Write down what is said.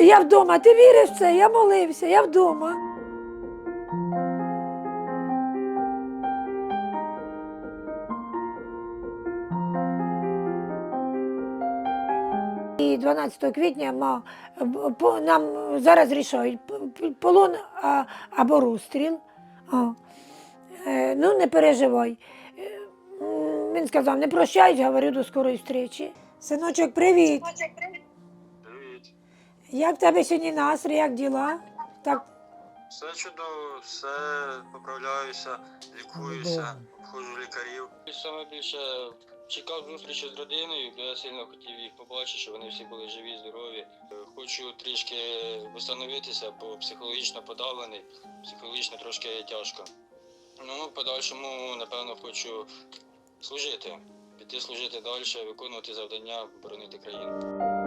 я вдома. Ти віриш в це? Я молився, я вдома. І 12 квітня ма, по- нам зараз рішають п- полон а, або розстріл. О. Е, ну, не переживай. Е, м, Він сказав, не прощаюсь, говорю до скорої зустрічі. Синочок, привіт. Привіт. Як в тебе сьогодні настрій, як діла? Так, Все чудово, все поправляюся, лікуюся, ходжу лікарів. І саме більше чекав зустрічі з родиною, бо я сильно хотів їх побачити, щоб вони всі були живі, здорові. Хочу трішки встановитися, бо психологічно подавлений, психологічно трошки тяжко. Ну, в подальшому, напевно, хочу служити, піти служити далі, виконувати завдання, боронити країну.